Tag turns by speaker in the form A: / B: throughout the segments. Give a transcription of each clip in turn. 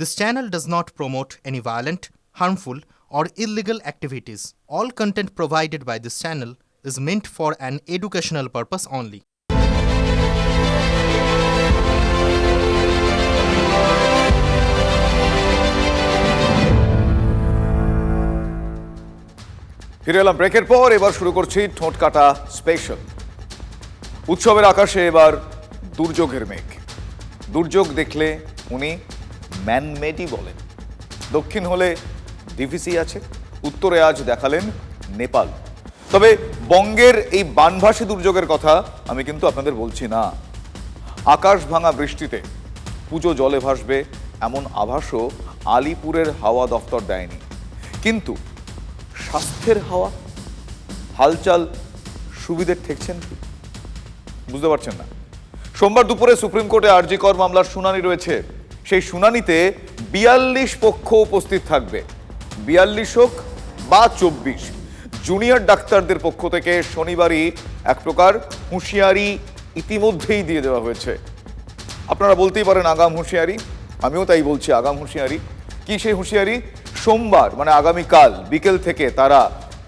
A: This channel does not promote any violent, harmful, or illegal activities. All content provided by this channel is meant for an educational purpose only.
B: ফিরে এলাম ব্রেকের পর এবার শুরু করছি ঠোঁট কাটা স্পেশাল উৎসবের আকাশে এবার দুর্যোগের মেঘ দুর্যোগ দেখলে উনি ম্যানমেডই বলেন। দক্ষিণ হলে ডিভিসি আছে, উত্তরে আজ দেখালেন নেপাল। তবে বঙ্গের এই বানভাসী দুর্যোগের কথা আমি কিন্তু আপনাদের বলছি না। আকাশ ভাঙা বৃষ্টিতে পুজো জলে ভাসবে এমন আভাসও আলিপুরের হাওয়া দফতর দেয়নি। কিন্তু স্বাস্থ্যের হাওয়া, হালচাল সুবিধের ঠেকছেন বুঝতে পারছেন না। সোমবার দুপুরে সুপ্রিম কোর্টে আরজি কর মামলার শুনানি রয়েছে। সেই শুনানিতে বিয়াল্লিশ পক্ষ উপস্থিত থাকবে। বিয়াল্লিশ হোক বা চব্বিশ, জুনিয়র ডাক্তারদের পক্ষ থেকে শনিবারই এক প্রকার হুঁশিয়ারি ইতিমধ্যেই দিয়ে দেওয়া হয়েছে। আপনারা বলতেই পারেন আগাম হুঁশিয়ারি, আমিও তাই বলছি আগাম হুঁশিয়ারি। কি সেই হুঁশিয়ারি? সোমবার মানে আগামীকাল বিকেল থেকে তারা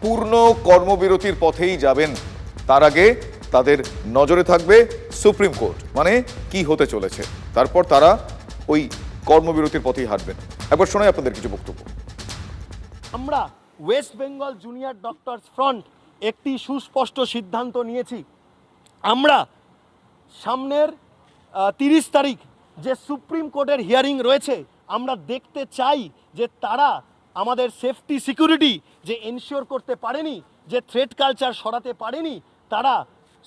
B: পূর্ণ কর্মবিরতির পথেই যাবেন। তার আগে তাদের নজরে থাকবে সুপ্রিম কোর্ট মানে কি হতে চলেছে। তারপর তারা ওই কর্মবিরতির পথেই হাঁটবেন। একবার শোনাই আপনাদের কিছু বক্তব্য।
C: আমরা West Bengal junior doctors front একটি সুস্পষ্ট সিদ্ধান্ত নিয়েছি। আমরা সামনের তিরিশ তারিখ যে সুপ্রিম কোর্টের হিয়ারিং রয়েছে, আমরা দেখতে চাই যে তারা আমাদের সেফটি, সিকিউরিটি যে এনশিওর করতে পারেনি, যে থ্রেড কালচার সরাতে পারেনি, তারা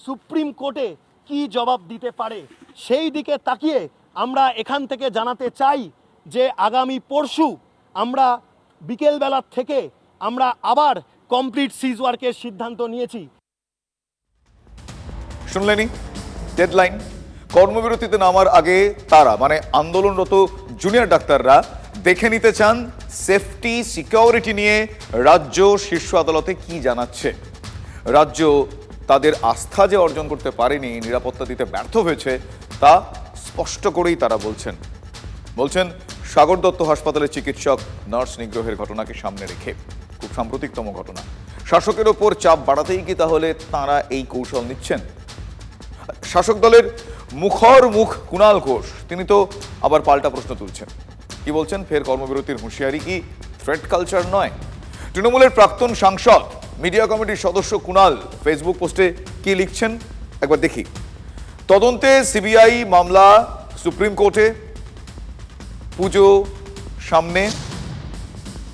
C: সুপ্রিম কোর্টে কি জবাব দিতে পারে, সেই দিকে তাকিয়ে আমরা এখান থেকে জানাতে চাই যে আগামী পরশু আমরা বিকেলবেলার থেকে আমরা আবার কমপ্লিট সিজ ওয়ার্কের সিদ্ধান্ত নিয়েছি।
B: শুনলেনি ডেডলাইন কর্মবিরতিতে নামার আগে তারা মানে আন্দোলনরত জুনিয়র ডাক্তাররা দেখে নিতে চান সেফটি সিকিউরিটি নিয়ে রাজ্য শীর্ষ আদালতে কি জানাচ্ছে। রাজ্য তাদের আস্থা যে অর্জন করতে পারেনি, নিরাপত্তা দিতে ব্যর্থ হয়েছে, তা স্পষ্ট করেই তারা বলছেন। বলছেন, সাগর দত্ত হাসপাতালের চিকিৎসক, নার্স নিগ্রহের ঘটনাকে সামনে রেখে। খুব সাম্প্রতিকতম ঘটনা। শাসকের ওপর চাপ বাড়াতেই কি তাহলে তারা এই কৌশল নিচ্ছেন? শাসক দলের মুখর মুখ কুণাল ঘোষ, তিনি তো আবার পাল্টা প্রশ্ন তুলছেন। কি বলছেন? ফের কর্মবিরতির হুঁশিয়ারি কি থ্রেড কালচার নয়? তৃণমূলের প্রাক্তন সাংসদ, মিডিয়া কমিটির সদস্য কুণাল ফেসবুক পোস্টে কি লিখছেন? একবার দেখি। তদন্তে সিবিআই মামলা সুপ্রিম কোর্টে, পুজো সামনে,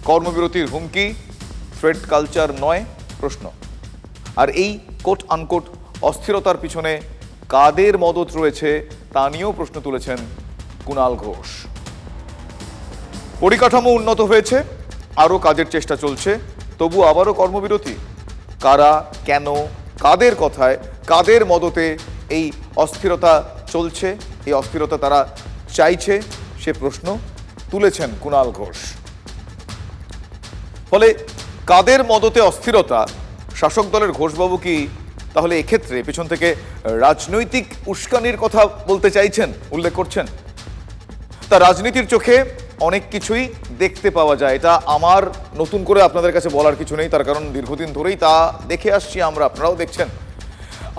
B: কর্মবিরতির হুমকি থ্রেড কালচার নয়, প্রশ্ন। আর এই কোট আনকোট অস্থিরতার পিছনে কাদের মদত রয়েছে তা নিয়েও প্রশ্ন তুলেছেন কুণাল ঘোষ। পরিকাঠামো উন্নত হয়েছে, আরও কাজের চেষ্টা চলছে, তবু আবারও কর্মবিরতি। কারা, কেন, কাদের কথায়, কাদের মদতে এই অস্থিরতা চলছে, এই অস্থিরতা তারা চাইছে, সে প্রশ্ন তুলেছেন কুণাল ঘোষ। ফলে কাদের মদতে অস্থিরতা? শাসক দলের ঘোষবাবু কি তাহলে এক্ষেত্রে পেছন থেকে রাজনৈতিক উস্কানির কথা বলতে চাইছেন, উল্লেখ করছেন? তা রাজনীতির চোখে অনেক কিছুই দেখতে পাওয়া যায়। এটা আমার নতুন করে আপনাদের কাছে বলার কিছু নেই, তার কারণ দীর্ঘদিন ধরেই তা দেখে আসছি আমরা, আপনারাও দেখছেন।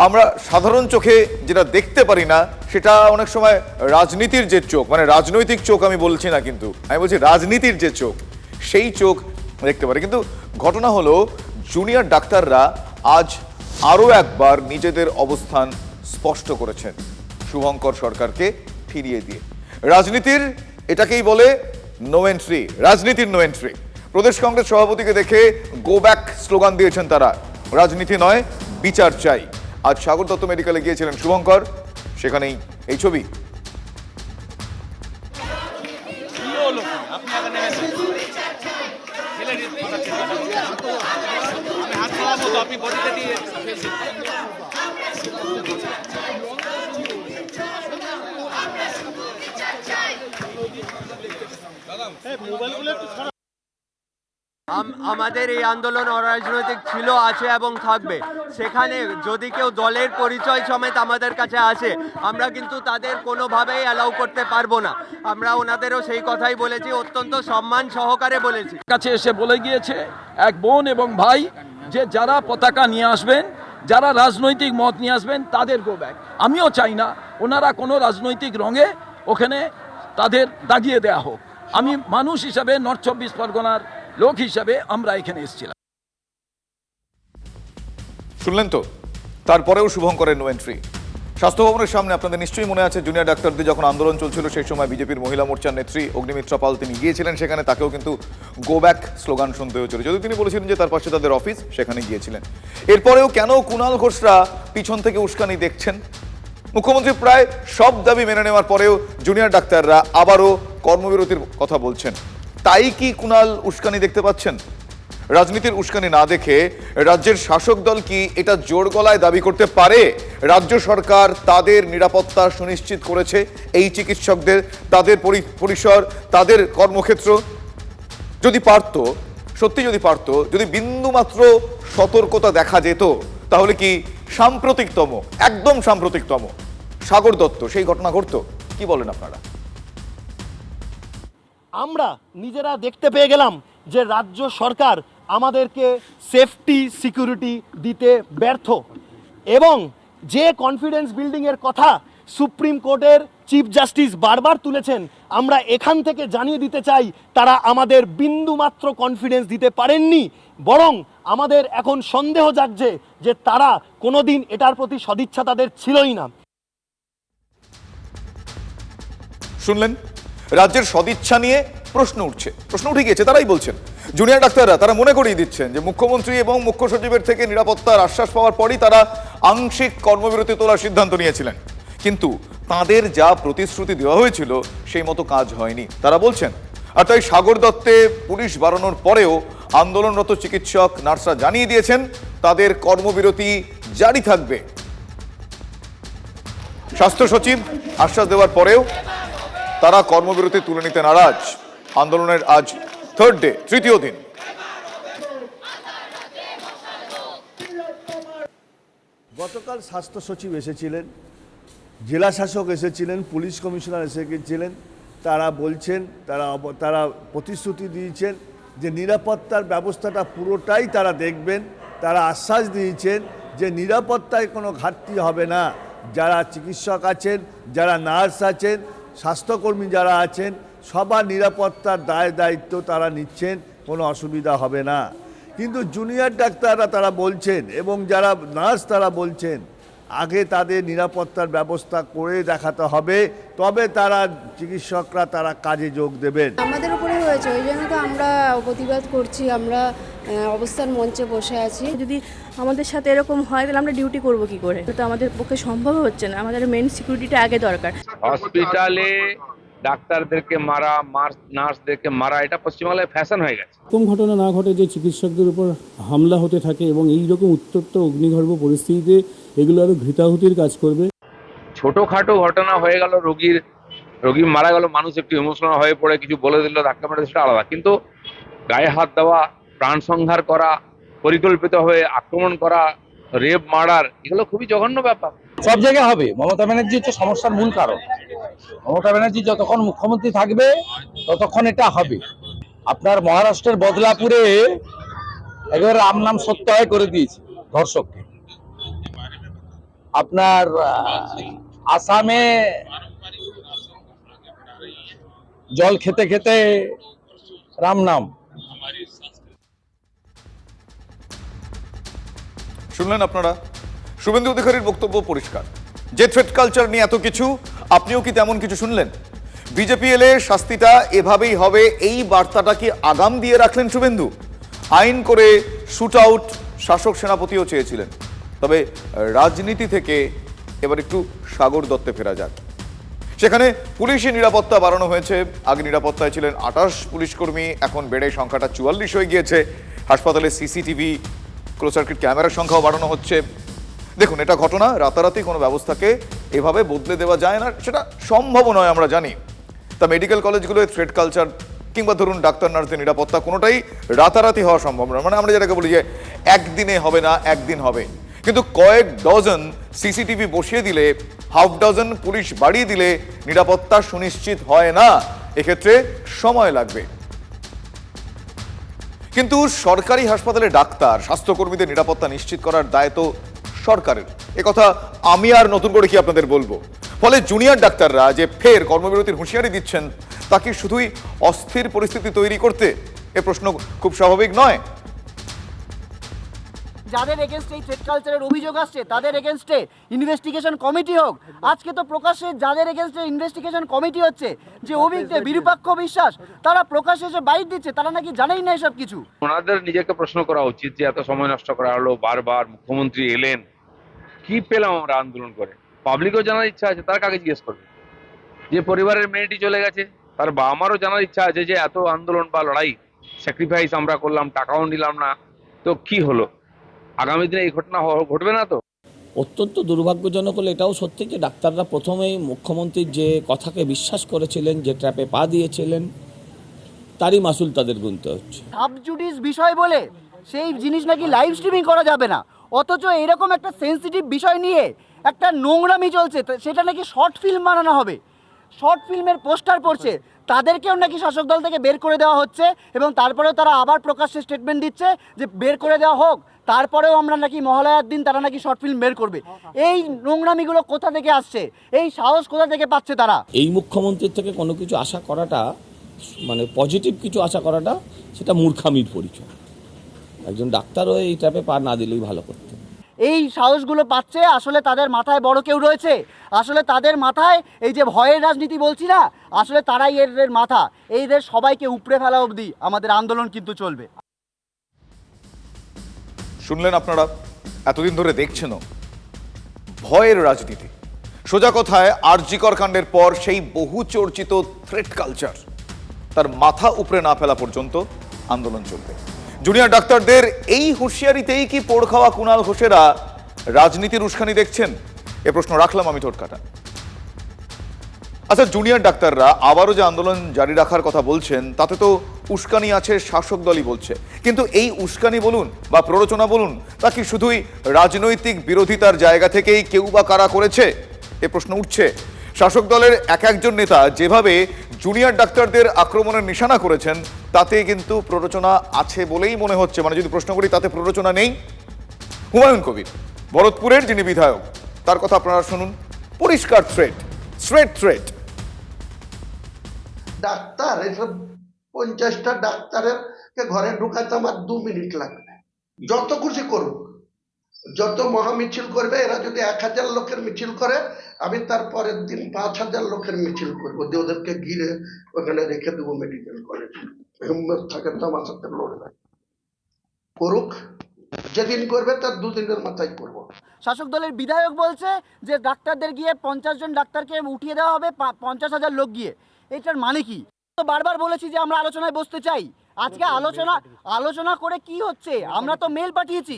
B: আমরা সাধারণ চোখে যেটা দেখতে পারি না, সেটা অনেক সময় রাজনীতির যে চোখ মানে রাজনৈতিক চোখ আমি বলছি না কিন্তু, আমি বলছি রাজনীতির যে চোখ, সেই চোখ দেখতে পারি। কিন্তু ঘটনা হলো জুনিয়র ডাক্তাররা আজ আরও একবার নিজেদের অবস্থান স্পষ্ট করেছেন, শুভঙ্কর সরকারকে ফিরিয়ে দিয়ে। রাজনীতির এটাকেই বলে নো এন্ট্রি রাজনীতির নো এন্ট্রি প্রদেশ কংগ্রেস সভাপতিকে দেখে গো ব্যাক স্লোগান দিয়েছেন তারা, রাজনীতি নয়, বিচার চাই। আজ সাগর দত্ত মেডিকেলে গিয়েছিলেন শুভঙ্কর। সেখানেই এই ছবি।
D: দিয়ে
E: আম- আমাদের এই আন্দোলন অরাজনৈতিক ছিল, আছে এবং থাকবে। সেখানে যদি কেউ দলের পরিচয় সমেত আমাদের কাছে আসে, আমরা কিন্তু তাদের কোনোভাবেই অ্যালাউ করতে পারব না। আমরা ওনাদেরও সেই কথাই বলেছি, অত্যন্ত সম্মান সহকারে বলেছি।
F: কাছে এসে বলে গিয়েছে এক বোন এবং ভাই, যে যারা পতাকা নিয়ে আসবেন, যারা রাজনৈতিক মত নিয়ে আসবেন, তাদের গো ব্যাক আমিও চাই না ওনারা কোনো রাজনৈতিক রঙে ওখানে তাদের দাগিয়ে দেয়া হোক। আমি মানুষ হিসাবে নর্থ চব্বিশ পরগনার লোক হিসাবে আমরা এখানে এসেছিলাম।
B: শুনলেন তো? তারপরেও শুভঙ্করের নো এন্ট্রি স্বাস্থ্য ভবনের সামনে আপনাদের নিশ্চয়ই মনে আছে জুনিয়র ডাক্তারদের যখন আন্দোলন চলছিল, সেই সময় বিজেপির মহিলা মোর্চার নেত্রী অগ্নিমিত্রা পাল তিনি গিয়েছিলেন সেখানে, তাকেও কিন্তু গো ব্যাক স্লোগান শুনতে হয়েছিল যদিও তিনি বলেছিলেন যে তার পাশে তাদের অফিস সেখানে গিয়েছিলেন। এরপরেও কেন কুণাল ঘোষরা পিছন থেকে উস্কানি দেখছেন? মুখ্যমন্ত্রী প্রায় সব দাবি মেনে নেওয়ার পরেও জুনিয়র ডাক্তাররা আবারও কর্মবিরতির কথা বলছেন। তাই কি কুণাল উস্কানি দেখতে পাচ্ছেন? রাজনীতির উস্কানি না দেখে রাজ্যের শাসক দল কি এটা জোর গলায় দাবি করতে পারে? রাজ্য সরকার তাদের নিরাপত্তা সুনিশ্চিত করেছে, এই চিকিৎসকদের, তাদের পরি- পরিসর, তাদের কর্মক্ষেত্র। যদি পারত, সত্যি যদি পারত, যদি বিন্দুমাত্র সতর্কতা দেখা যেত, তাহলে কি সাম্প্রতিকতম, একদম সাম্প্রতিকতম সাগর দত্ত, সেই ঘটনা ঘটতো? কি বলেন আপনারা?
C: আমরা নিজেরা দেখতে পেয়ে গেলাম যে রাজ্য সরকার আমাদেরকে সেফটি সিকিউরিটি দিতে ব্যর্থ। এবং যে কনফিডেন্স বিল্ডিংয়ের কথা সুপ্রিম কোর্টের চিফ জাস্টিস বারবার তুলেছেন, আমরা এখান থেকে জানিয়ে দিতে চাই, তারা আমাদের বিন্দুমাত্র কনফিডেন্স দিতে পারেননি, বরং আমাদের এখন সন্দেহ জাগছে যে তারা কোনোদিন এটার প্রতি সদিচ্ছা তাদের ছিলই না।
B: শুনলেন? রাজ্যের সদিচ্ছা নিয়ে প্রশ্ন উঠছে। প্রশ্ন উঠে গিয়েছে, তারাই বলছেন। জুনিয়র ডাক্তাররা তারা মনে করিয়ে দিচ্ছেন যে মুখ্যমন্ত্রী এবং মুখ্য সচিবের থেকে নিরাপত্তার আশ্বাস পাওয়ার পরই তারা আংশিক কর্মবিরতি তোলার সিদ্ধান্ত নিয়েছিলেন। কিন্তু তাদের যা প্রতিশ্রুতি দেওয়া হয়েছিল, সেই মতো কাজ হয়নি। তারা বলছেন, আর তাই সাগর দত্তে পুলিশ বাড়ানোর পরেও আন্দোলনরত চিকিৎসক, নার্সরা জানিয়ে দিয়েছেন, তাদের কর্মবিরতি জারি থাকবে। স্বাস্থ্য সচিব আশ্বাস দেওয়ার পরেও তারা কর্মবিরতি তুলে নিতে নারাজ। আন্দোলনের আজ থার্ড ডে তৃতীয় দিন।
G: গতকাল স্বাস্থ্য সচিব এসেছিলেন, জেলা শাসক এসেছিলেন, পুলিশ কমিশনার এসে গেছিলেন। তারা বলছেন, তারা তারা প্রতিশ্রুতি দিয়েছেন যে নিরাপত্তার ব্যবস্থাটা পুরোটাই তারা দেখবেন। তারা আশ্বাস দিয়েছেন যে নিরাপত্তায় কোনো ঘাটতি হবে না। যারা চিকিৎসক আছেন, যারা নার্স আছেন স্বাস্থ্যকর্মী যারা আছেন, সবার নিরাপত্তার দায় দায়িত্ব তারা নিচ্ছেন, কোনো অসুবিধা হবে না। কিন্তু জুনিয়র ডাক্তাররা তারা বলছেন এবং যারা নার্স তারা বলছেন, আগে তাদের নিরাপত্তার ব্যবস্থা করে দেখাতে হবে, তবে তারা চিকিৎসকরা তারা কাজে যোগ দেবেন।
H: আমাদের উপরে হয়েছে, ওই জন্য তো আমরা প্রতিবাদ করছি, আমরা অবস্থান মঞ্চে বসে আছি।
I: যদি আমাদের সাথে এরকম হয় তাহলে আমরা ডিউটি করব কি করে? এটা তো আমাদের পক্ষে সম্ভব হচ্ছে না। আমাদের মেন সিকিউরিটিটা আগে দরকার।
D: হসপিটালে ডাক্তারদেরকে মারা নার্সদেরকে মারা এটা পশ্চিমবাংলায় ফ্যাশন হয়ে গেছে।
J: কোন ঘটনা না ঘটে যে চিকিৎসকদের উপর হামলা হতে থাকে এবং এই রকম উত্তপ্ত অগ্নিগর্ভ পরিস্থিতিতে এগুলো আরও ঘৃতাহুতির কাজ করবে।
D: ছোটখাটো ঘটনা হয়ে গেল রোগীর রোগী মারা গেল মানুষ একটু ইমোশনাল হয়ে পড়ে কিছু বলে দিল ধাক্কা মেরে সেটা আলাদা। কিন্তু গায়ে হাত দেওয়া প্রাণ সংহার করা পরিকল্পিতভাবে আক্রমণ করা, রেপ, মার্ডার, এগুলো খুবই জঘন্য ব্যাপার।
F: সব জায়গায় হবে। মমতা ব্যানার্জি হচ্ছে সমস্যার মূল কারণ। মমতা ব্যানার্জি যতক্ষণ মুখ্যমন্ত্রী থাকবে, ততক্ষণ এটা হবে। আপনার মহারাষ্ট্রের বদলাপুরে একেবারে রাম নাম সত্য হয় করে দিয়েছে ধর্ষককে। আপনার আসামে জল খেতে খেতে রাম নাম
B: শুনলেন আপনারা? শুভেন্দু অধিকারীর বক্তব্য পরিষ্কার। যে থ্রেড কালচার নিয়ে এত কিছু, আপনিও কি তেমন কিছু শুনলেন? বিজেপি এলে শাস্তিটা এভাবেই হবে, এই বার্তাটা কি আগাম দিয়ে রাখলেন শুভেন্দু। আইন করে শুট আউট শাসক সেনাপতিও চেয়েছিলেন। তবে রাজনীতি থেকে এবার একটু সাগর দত্তে ফেরা যাক। সেখানে পুলিশি নিরাপত্তা বাড়ানো হয়েছে। আগে নিরাপত্তায় ছিলেন আঠাশ পুলিশ কর্মী এখন বেড়ে সংখ্যাটা চুয়াল্লিশ হয়ে গিয়েছে। হাসপাতালে সিসিটিভি ক্লোজ সার্কিট ক্যামেরার সংখ্যাও বাড়ানো হচ্ছে। দেখুন, এটা ঘটনা, রাতারাতি কোনো ব্যবস্থাকে এভাবে বদলে দেওয়া যায় না, সেটা সম্ভব নয় আমরা জানি। তা মেডিকেল কলেজগুলোয় থ্রেড কালচার কিংবা ধরুন ডাক্তার, নার্সদের নিরাপত্তা কোনোটাই রাতারাতি হওয়া সম্ভব নয়। মানে আমরা যেটাকে বলি যে, একদিনে হবে না, একদিন হবে। কিন্তু কয়েক ডজন সিসিটিভি বসিয়ে দিলে হাফ ডজন পুলিশ বাড়িয়ে দিলে, নিরাপত্তা সুনিশ্চিত হয় না। এক্ষেত্রে সময় লাগবে। কিন্তু সরকারি হাসপাতালে ডাক্তার, স্বাস্থ্যকর্মীদের নিরাপত্তা নিশ্চিত করার দায় তো সরকারের কথা আমি আর নতুন করে কি আপনাদের বলব? ফলে জুনিয়র ডাক্তাররা যে ফের কর্মবিরতির হুঁশিয়ারি দিচ্ছেন, তা কি শুধুই অস্থির পরিস্থিতি তৈরি করতে? এ প্রশ্ন খুব স্বাভাবিক নয়।
K: যাদের এগেনস্টে এই থ্রেড কালচারের অভিযোগ আসছে তাদের এগেনস্টে ইনভেস্টিগেশন কমিটি হোক। আজকে তো প্রকাশ্যে যাদের এগেনস্টে ইনভেস্টিগেশন কমিটি হচ্ছে যে অভিজ্ঞ বিরূপাক্ষ বিশ্বাস তারা প্রকাশ্যে এসে বাইট দিচ্ছে তারা নাকি জানেই না এসব কিছু।
D: ওনাদের নিজেকে প্রশ্ন করা উচিত যে এত সময় নষ্ট করা হলো বারবার মুখ্যমন্ত্রী এলেন কি পেলাম আমরা আন্দোলন করে? পাবলিকও জানার ইচ্ছা আছে তার কাকে জিজ্ঞেস করবে? যে পরিবারের মেয়েটি চলে গেছে তার বাবা আমারও জানার ইচ্ছা আছে যে এত আন্দোলন বা লড়াই স্যাক্রিফাইস আমরা করলাম টাকাও নিলাম না তো কি হলো? আগামী দিনে এই ঘটনা ঘটবে না তো?
F: অত্যন্ত দুর্ভাগ্যজনক হলো এটাও সত্যি যে ডাক্তাররা প্রথমেই মুখ্যমন্ত্রীর যে কথাকে বিশ্বাস করেছিলেন যে ট্র্যাপে পা দিয়েছিলেন তারই মাসুল তাদের গুনতে হচ্ছে।
K: সাবজুডিস বিষয় বলে সেই জিনিস নাকি লাইভ স্ট্রিমিং করা যাবে না। অথচ এরকম একটা সেন্সিটিভ বিষয় নিয়ে একটা নোংরামি চলছে তা সেটা নাকি শর্ট ফিল্ম বানানো হবে। শর্ট ফিল্মের পোস্টার পড়ছে তাদেরকেও নাকি শাসক দল থেকে বের করে দেওয়া হচ্ছে এবং তারপরেও তারা আবার প্রকাশ্যে স্টেটমেন্ট দিচ্ছে যে বের করে দেওয়া হোক। তারপরেও আমরা নাকি মহালয়ার দিন তারা নাকি শর্ট ফিল্ম বের করবে। এই নোংরামিগুলো কোথা থেকে আসছে? এই সাহস কোথা থেকে পাচ্ছে তারা?
F: এই মুখ্যমন্ত্রীর থেকে কোনো কিছু আশা করাটা মানে পজিটিভ কিছু আশা করাটা, সেটা মূর্খামির পরিচয়। একজন ডাক্তারও এই ট্র্যাপে পা না দিলেই ভালো করতেন
K: এই সাহসগুলো পাচ্ছে, আসলে তাদের মাথায় বড় কেউ রয়েছে। আসলে তাদের মাথায় এই যে ভয়ের রাজনীতি বলছি না, আসলে তারাই এর মাথা। এইদের সবাইকে উপড়ে ফেলা অবধি আমাদের আন্দোলন কিন্তু চলবে।
B: শুনলেন আপনারা? এতদিন ধরে দেখছেনও। ভয়ের রাজনীতি। সোজা কথায় আরজিকর কাণ্ডের পর সেই বহু চর্চিত থ্রেট কালচার তার মাথা উপরে না ফেলা পর্যন্ত আন্দোলন চলবে। জুনিয়র ডাক্তারদের এই হুঁশিয়ারিতেই কি পোড় খাওয়া কুণাল ঘোষেরা রাজনীতির উস্কানি দেখছেন? এ প্রশ্ন রাখলাম আমি ঠোঁটকাটা আচ্ছা জুনিয়র ডাক্তাররা আবারও যে আন্দোলন জারি রাখার কথা বলছেন, তাতে তো উস্কানি আছে শাসক দলই বলছে। কিন্তু এই উস্কানি বলুন বা প্ররোচনা বলুন, তা কি শুধুই রাজনৈতিক বিরোধিতার জায়গা থেকেই কেউ বা কারা করেছে? এ প্রশ্ন উঠছে। শাসক দলের এক একজন নেতা যেভাবে জুনিয়র ডাক্তারদের আক্রমণের নিশানা করেছেন তাতে কিন্তু প্ররোচনা আছে বলেই মনে হচ্ছে। মানে যদি প্রশ্ন করি, তাতে প্ররোচনা নেই। হুমায়ুন কবির, ভরতপুরের যিনি বিধায়ক, তার কথা আপনারা শুনুন। পরিষ্কার থ্রেট স্ট্রেট থ্রেট
L: ডাক্তার, এসব পঞ্চাশটা ডাক্তারের ঘরে ঢুকাতে আমার দু মিনিট লাগবে। যত খুশি করুক। যত মহা মিছিল করবে, এরা যদি এক হাজার লোকের মিছিল করে, আমি তার পরের দিন পাঁচ হাজার লোকের মিছিল করব। দিয়ে ওদেরকে ঘিরে ওখানে রেখে দেবো মেডিকেল কলেজ থাকে তো আমার সাথে লড়বে করুক, যেদিন করবে তার দুদিনের মাথায় করব।
K: শাসক দলের বিধায়ক বলছে যে ডাক্তারদের গিয়ে পঞ্চাশ জন ডাক্তারকে উঠিয়ে দেওয়া হবে পঞ্চাশ হাজার লোক গিয়ে। এটার মানে কি? তো বারবার বলেছি যে আমরা আলোচনায় বসতে চাই। আজকে আলোচনা আলোচনা করে কি হচ্ছে? আমরা তো মেল পাঠিয়েছি।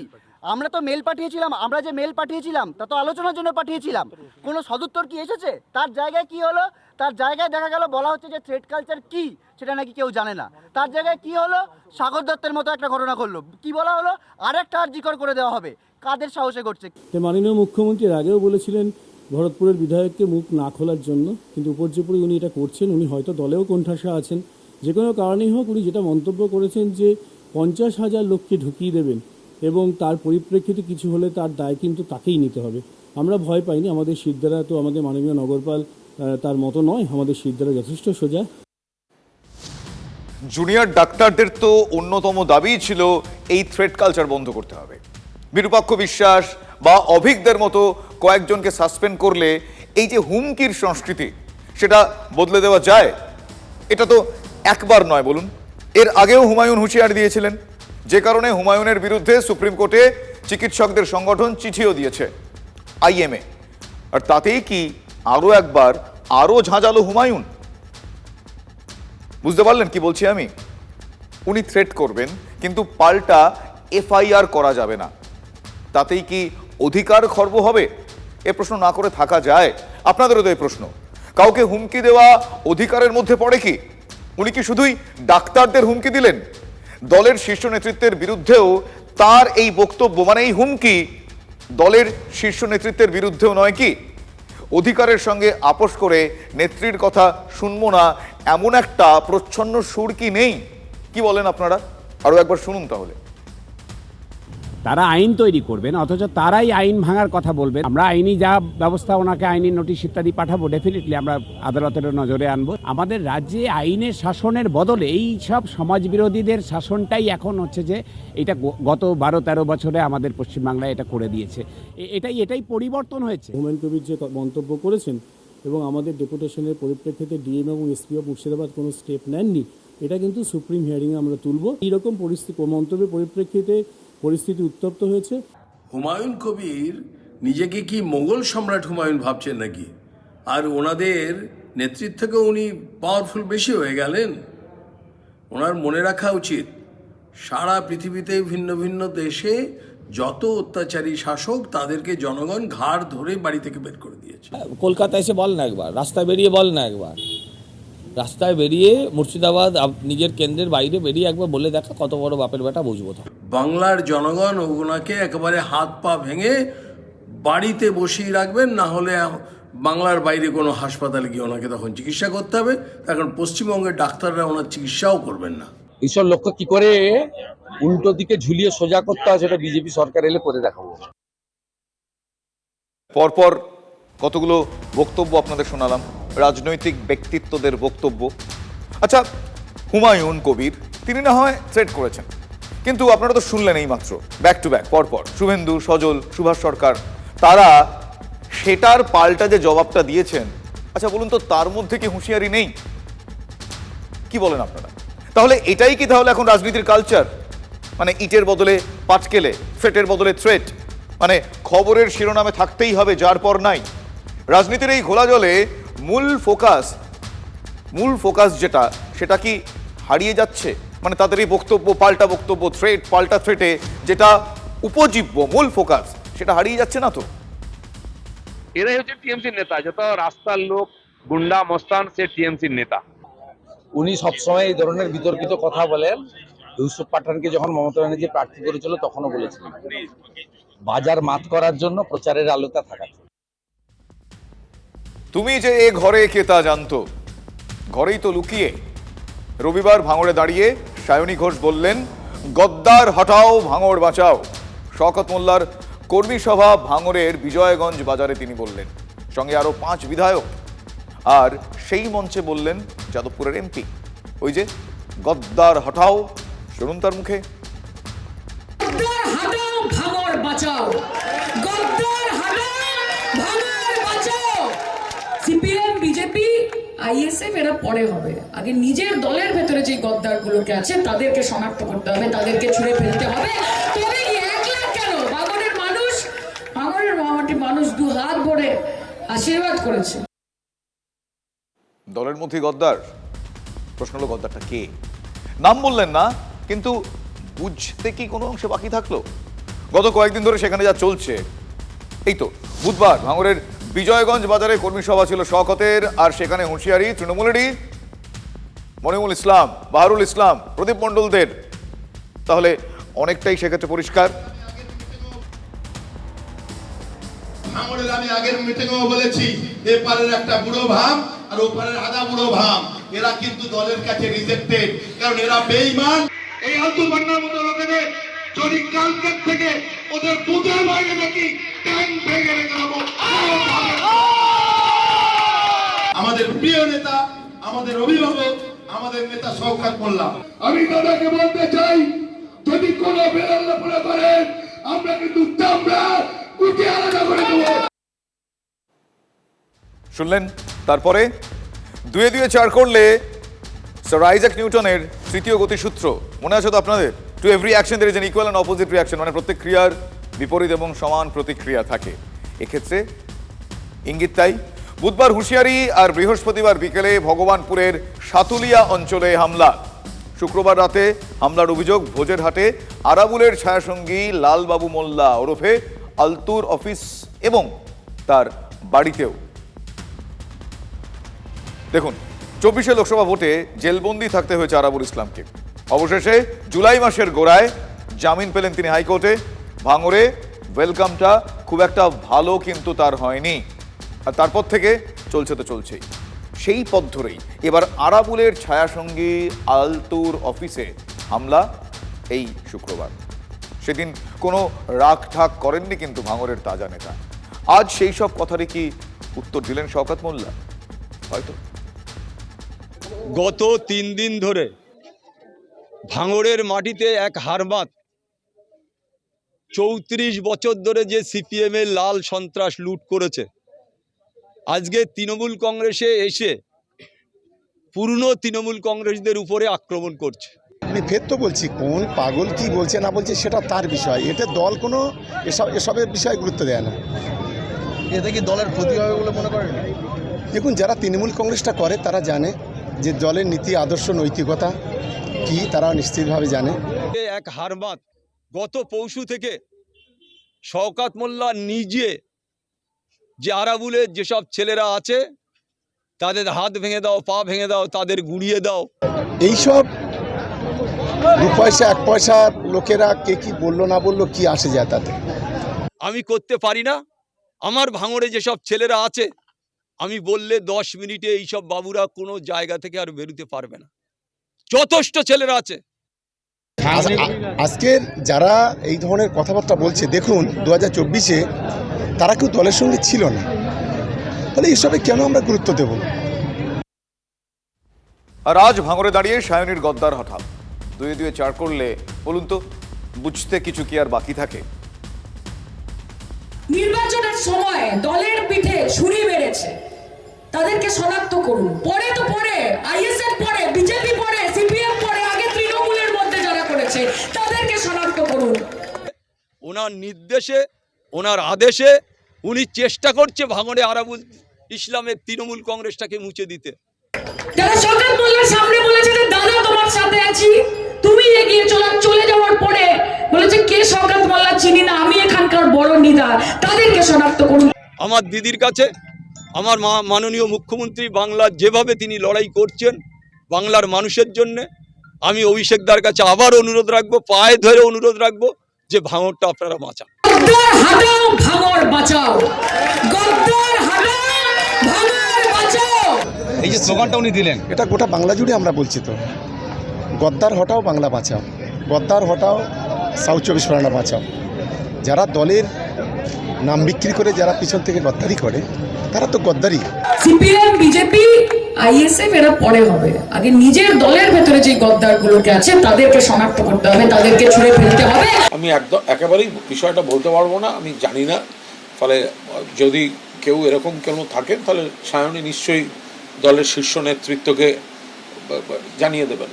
K: আমরা তো মেল পাঠিয়েছিলাম, আমরা যে মেল পাঠিয়েছিলাম, তা তো আলোচনার জন্য পাঠিয়েছিলাম। কোনো সদুত্তর কি এসেছে? তার জায়গায় কি হলো? তার জায়গায় দেখা গেল, বলা হচ্ছে যে থ্রেড কালচার কি, সেটা নাকি কেউ জানে না। তার জায়গায় কি হলো? সাগর দত্তের মতো একটা ঘটনা করল কি বলা হলো? আরেকটা আর্জিকর করে দেওয়া হবে। কাদের সাহসে করছে
J: মাননীয় মুখ্যমন্ত্রীর আগেও বলেছিলেন, ভরতপুরের বিধায়ককে মুখ না খোলার জন্য। কিন্তু উপর্যুপরি উনি এটা করছেন, উনি হয়তো দলেও কোণঠাসা আছেন। যে কোনো কারণেই হোক, উনি যেটা মন্তব্য করেছেন যে, পঞ্চাশ হাজার লোককে ঢুকিয়ে দেবেন। এবং তার পরিপ্রেক্ষিতে কিছু হলে তার দায় কিন্তু তাকেই নিতে হবে। আমরা ভয় পাইনি, আমাদের সিদ্ধারা তো আমাদের মাননীয় নগরপাল তার মতো নয়, আমাদের সিদ্ধারা যথেষ্ট সোজা।
B: জুনিয়র ডাক্তারদের তো অন্যতম দাবি ছিল এই থ্রেড কালচার বন্ধ করতে হবে। বিরূপাক্ষ বিশ্বাস বা অভিজ্ঞদের মতো কয়েকজনকে সাসপেন্ড করলে এই যে হুমকির সংস্কৃতি, সেটা বদলে দেওয়া যায়, এটা তো একবার নয়, বলুন। এর আগেও হুমায়ুন হুঁশিয়ারি দিয়েছিলেন যে কারণে হুমায়ুনের বিরুদ্ধে সুপ্রিম কোর্টে চিকিৎসকদের সংগঠন চিঠিও দিয়েছে, আইএমএ। আর তাতেই কি আরও একবার আরও ঝাঁঝালো হুমায়ুন? বুঝতে পারলেন কি বলছি আমি? উনি থ্রেট করবেন, কিন্তু পাল্টা এফআইআর করা যাবে না। তাতেই কি অধিকার খর্ব হবে? এ প্রশ্ন না করে থাকা যায়। আপনাদেরও তো এই প্রশ্ন। কাউকে হুমকি দেওয়া অধিকারের মধ্যে পড়ে কি? উনি কি শুধুই ডাক্তারদের হুমকি দিলেন? দলের শীর্ষ নেতৃত্বের বিরুদ্ধেও তার এই বক্তব্য মানে এই হুমকি। দলের শীর্ষ নেতৃত্বের বিরুদ্ধেও নয় কি? অধিকারের সঙ্গে আপোষ করে নেত্রীর কথা শুনব না, এমন একটা প্রচ্ছন্ন সুর কি নেই? কি বলেন আপনারা? আরও একবার শুনুন তাহলে।
M: তারা আইন তৈরি করবেন, অথচ তারাই আইন ভাঙার কথা বলবেন। আমরা আইনি যা ব্যবস্থা ওনাকে আইনি নোটিশ ইত্যাদি পাঠাবো ডেফিনেটলি আমরা আদালতের নজরে আনব। আমাদের রাজ্যে আইনের শাসনের বদলে এই সব সমাজবিরোধীদের শাসনটাই এখন হচ্ছে যে এটা গত বারো তেরো বছরে আমাদের পশ্চিমবাংলায় এটা করে দিয়েছে। এটাই এটাই পরিবর্তন হয়েছে।
J: হুমায়ুন কবির যে মন্তব্য করেছেন এবং আমাদের ডেপুটেশনের পরিপ্রেক্ষিতে ডিএম এবং এসপি অফ মুর্শিদাবাদ কোনো স্টেপ নেননি, এটা কিন্তু সুপ্রিম হিয়ারিংয়ে আমরা তুলব। এইরকম পরিস্থিতি, মন্তব্যের পরিপ্রেক্ষিতে পরিস্থিতি উত্তপ্ত হয়েছে।
N: হুমায়ুন কবির নিজেকে কি মোগল সম্রাট হুমায়ুন ভাবছেন নাকি? আর ওনাদের নেতৃত্ব থেকে উনি পাওয়ারফুল বেশি হয়ে গেলেন? ওনার মনে রাখা উচিত সারা পৃথিবীতে ভিন্ন ভিন্ন দেশে যত অত্যাচারী শাসক তাদেরকে জনগণ ঘাড় ধরে বাড়ি থেকে বের করে দিয়েছে।
O: কলকাতায় এসে বল না একবার রাস্তায় বেরিয়ে বল না একবার। রাস্তায় বেরিয়ে মুর্শিদাবাদ নিজের কেন্দ্রের বাইরে বেরিয়ে একবার বলে দেখা কত বড় বাপের বেটা বুঝব তো।
N: বাংলার জনগণ ওনাকে একেবারে হাত পা ভেঙে বাড়িতে বসিয়ে রাখবেন না হলে বাংলার বাইরে কোনো হাসপাতালে গিয়ে ওনাকে তখন চিকিৎসা করতে হবে। এখন পশ্চিমবঙ্গের ডাক্তাররা ওনার চিকিৎসাও করবেন না।
O: এইসব লক্ষ্য কি করে উল্টো দিকে ঝুলিয়ে সোজা করতে হয় সেটা বিজেপি সরকার এলে করে দেখাবো।
B: পরপর কতগুলো বক্তব্য আপনাদের শোনালাম রাজনৈতিক ব্যক্তিত্বদের বক্তব্য। আচ্ছা হুমায়ুন কবির তিনি না হয় থ্রেট করেছেন। কিন্তু আপনারা তো শুনলেন এই মাত্র ব্যাক টু ব্যাক পরপর। শুভেন্দু, সজল, সুভাষ সরকার, তারা সেটার পাল্টা যে জবাবটা দিয়েছেন আচ্ছা বলুন তো, তার মধ্যে কি হুঁশিয়ারি নেই? কি বলেন আপনারা? তাহলে এটাই কি তাহলে এখন রাজনীতির কালচার মানে ইটের বদলে পাটকেলে থ্রেটের বদলে থ্রেট মানে খবরের শিরোনামে থাকতেই হবে, যার পর নাই। রাজনীতির এই ঘোলা জলে মূল ফোকাস মূল ফোকাস যেটা, সেটা কি হারিয়ে যাচ্ছে? মানে তাদের এই বক্তব্য পাল্টা বক্তব্য থ্রেট পাল্টা থ্রেটে যেটা উপজীব্য মূল ফোকাস সেটা হারিয়ে যাচ্ছে না তো?
D: এরাই হচ্ছে টিএমসির নেতা যত রাস্তার লোক গুন্ডা মস্তান সে টিএমসির নেতা।
O: উনি সবসময় এই ধরনের বিতর্কিত কথা বলেন। ইউসুফ পাঠানকে যখন মমতা ব্যানার্জি প্রার্থী করেছিল তখনও বলেছিলেন। বাজার মাত করার জন্য প্রচারের আলোতা থাকা
B: তুমি যে এ ঘরে কেতা জানতো? ঘরেই তো লুকিয়ে। রবিবার ভাঙড়ে দাঁড়িয়ে সায়নী ঘোষ বললেন, গদ্দার হটাও, ভাঙড় বাঁচাও। শওকত মোল্লার কর্মী সভা ভাঙড়ের বিজয়গঞ্জ বাজারে তিনি বললেন। সঙ্গে আরও পাঁচ বিধায়ক। আর সেই মঞ্চে বললেন, যাদবপুরের এমপি। ওই যে, গদ্দার হটাও। শুনুন তার মুখে।
P: বিজেপি আইএসএফ এরা পরে হবে। আগে নিজের দলের ভেতরে যে গদ্দারগুলোকে আছে, তাদেরকে শনাক্ত করতে হবে, তাদেরকে ছুঁড়ে ফেলতে হবে। মানুষ ভাঙরের মহামাটি মানুষ দু করেছে।
B: দলের মধ্যে গদ্দার? প্রশ্ন হলো গদ্দারটা কে? নাম বললেন না, কিন্তু বুঝতে কি কোনো অংশে বাকি থাকল? গত কয়েকদিন ধরে সেখানে যা চলছে, এই তো, বুধবার ভাঙরের বিজয়গঞ্জ বাজারে কর্মী সভা ছিল শওকতের, আর সেখানে হুঁশিয়ারি তৃণমূলেরই। মনিমুল ইসলাম, বাহারুল ইসলাম, প্রদীপ মণ্ডলদের। তাহলে অনেকটাই সেক্ষেত্রে পরিষ্কার।
Q: ভাঙড়ের আমি আগের মিটিংও বলেছি এপারের একটা বুড়ো ভাম আর ওপারের আধা বুড়ো ভাম এরা কিন্তু দলের কাছে রিজেক্টেড কারণ এরা বেইমান এই আব্দুল বান্নার মতো লোকেদের যদি কালকের থেকে ওদের বুধের বাইরে নাকি ট্যাঙ্ক ভেঙে রেখে দেবো আমাদের প্রিয় নেতা আমাদের অভিভাবক আমাদের নেতা সৌকাত মোল্লা। আমি দাদাকে বলতে চাই যদি কোনো বেরোল্লা করেন আমরা কিন্তু চামড়া কুটি আলাদা করে দেবো।
B: শুনলেন? তারপরে দুয়ে দুয়ে চার করলে স্যার আইজাক নিউটনের তৃতীয় গতিসূত্র। মনে আছে তো আপনাদের? To every action there is an equal and opposite reaction মানে প্রত্যেক ক্রিয়ার বিপরীত এবং সমান প্রতিক্রিয়া থাকে। এক্ষেত্রে ইঙ্গিত তাই, বুধবার হুঁশিয়ারি আর বৃহস্পতিবার বিকেলে ভগবানপুরের সাতুলিয়া অঞ্চলে হামলা। শুক্রবার রাতে হামলার অভিযোগ, ভোজের হাটে আরাবুলের ছায়াসঙ্গী লালবাবু মোল্লা ওরফে আলতুর অফিস এবং তার বাড়িতেও। দেখুন, চব্বিশে লোকসভা ভোটে জেলবন্দি থাকতে হয়েছে আরাবুল ইসলামকে। অবশেষে জুলাই মাসের গোড়ায় জামিন পেলেন তিনি হাইকোর্টে। ভাঙরে ওয়েলকামটা খুব একটা ভালো কিন্তু তার হয়নি। আর তারপর থেকে চলছে তো চলছেই। সেই পথ ধরেই এবার আরাবুলের ছায়াসঙ্গী আলতুর অফিসে হামলা এই শুক্রবার। সেদিন কোনো রাগ ঠাক করেননি কিন্তু ভাঙরের তাজা নেতা। আজ সেই সব কথারই কি উত্তর দিলেন শওকত মোল্লা? হয়তো।
R: গত তিন দিন ধরে ভাঙড়ের মাটিতে এক হারমাত। চৌত্রিশ বছর ধরে যে সিপিএমের লাল সন্ত্রাস লুট করেছে। আজকে তৃণমূল কংগ্রেসে এসে পুরনো তৃণমূল কংগ্রেসদের উপরে আক্রমণ করছে।
S: আমি ফের তো বলছি কোন পাগল কি বলছে না বলছে সেটা তার বিষয়। এতে দল কোনো এসব এসবের বিষয়ে গুরুত্ব দেয় না। এতে কি দলের ক্ষতি হবে বলে মনে করেন? দেখুন যারা তৃণমূল কংগ্রেসটা করে তারা জানে যে জলের নীতি আদর্শ নৈতিকতা কি তারা নিশ্চিতভাবে জানে?
R: এক হারমাত গত পৌষু থেকে শওকাত মোল্লা নিজে যে আরাবুলের যেসব ছেলেরা আছে তাদের হাত ভেঙে দাও পা ভেঙে দাও তাদের গুড়িয়ে দাও।
S: এইসব দু পয়সা এক পয়সা লোকেরা কে কি বলল না বলল কি আসে যায় তাতে?
R: আমি করতে পারি না। আমার ভাঙড়ে যেসব ছেলেরা আছে আমি বললে দশ মিনিটে এইসব বাবুরা কোনো জায়গা থেকে আর বেরোতে পারবে না। যথেষ্ট ছেলেরা আছে।
S: আজ- আজকের যারা এই ধরনের কথাবার্তা বলছে দেখুন দু হাজার চব্বিশে তারা কেউ দলের সঙ্গে ছিল না। তাহলে এসবে কেন আমরা গুরুত্ব দেবো?
B: আর আজ ভাঙরে দাঁড়িয়ে সায়নীর গদ্দার হঠাৎ। দুয়ে দুয়ে চার করলে বলুন তো বুঝতে কিছু কি আর বাকি থাকে?
P: নির্বাচনের সময় দলের পিঠে ছুরি মেরেছে। তাদেরকে শনাক্ত করুন। পরে তো পরে আইএসএফ পরে বিজেপি পরে সিপিএম পরে আগে তৃণমূলের মধ্যে যারা করেছে তাদেরকে শনাক্ত করুন।
R: ওনার নির্দেশে ওনার আদেশে উনি চেষ্টা করছে ভাঙড়ে আরাবুল ইসলামের তৃণমূল কংগ্রেসটাকে মুছে দিতে।
P: যারা সরকার মোল্লার সামনে বলেছে যে দাদা তোমার সাথে আছি তুমি এগিয়ে চলে চলে যাওয়ার পরে বলেছে কে সরকার মোল্লা চিনি না? আমি এখানকার বড় নেতা তাদেরকে শনাক্ত করুন।
R: আমার দিদির কাছে আমার মা মাননীয় মুখ্যমন্ত্রী বাংলার যেভাবে তিনি লড়াই করছেন বাংলার মানুষের জন্য আমি অভিষেকদার কাছে আবার অনুরোধ রাখব পায়ে ধরে অনুরোধ রাখব যে ভাঙরটা আপনারা বাঁচান।
P: গদ্দার হাটাও ভাঙর বাঁচাও। গদ্দার হাটাও ভাঙর বাঁচাও।
S: এই যে স্লোগানটা উনি দিলেন। এটা গোটা বাংলা জুড়ে আমরা বলছি তো। গদ্দার হটাও বাংলা বাঁচাও। গদ্দার হটাও সাউথ চব্বিশ পরগনা বাঁচাও। যারা দলের নাম বিক্রি করে যারা পিছন থেকে গদ্দারি করে তারা তো গদ্দারি।
P: সিপিএম বিজেপি আইএসএফ এরা পরে হবে। আগে নিজের দলের ভেতরে যে গদ্দার গুলোকে আছে তাদেরকে শনাক্ত করতে হবে তাদেরকে ছুড়ে ফেলতে হবে।
T: আমি একদম একেবারেই বিষয়টা বলতে পারব না আমি জানি না। ফলে যদি কেউ এরকম কেউ থাকেন তাহলে সায়নী নিশ্চয়ই দলের শীর্ষ নেতৃত্বকে জানিয়ে দেবেন।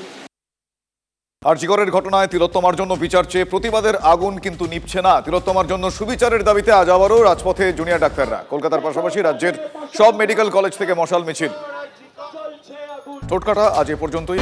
B: আরজিগরের ঘটনায় তিলোত্তমার জন্য বিচার চেয়ে প্রতিবাদের আগুন কিন্তু নিভছে না। তিলোত্তমার জন্য সুবিচারের দাবিতে আজ আবারও রাজপথে জুনিয়র ডাক্তাররা। কলকাতার পাশাপাশি রাজ্যের সব মেডিকেল কলেজ থেকে মশাল মিছিল। টোটকাটা আজ এ পর্যন্তই।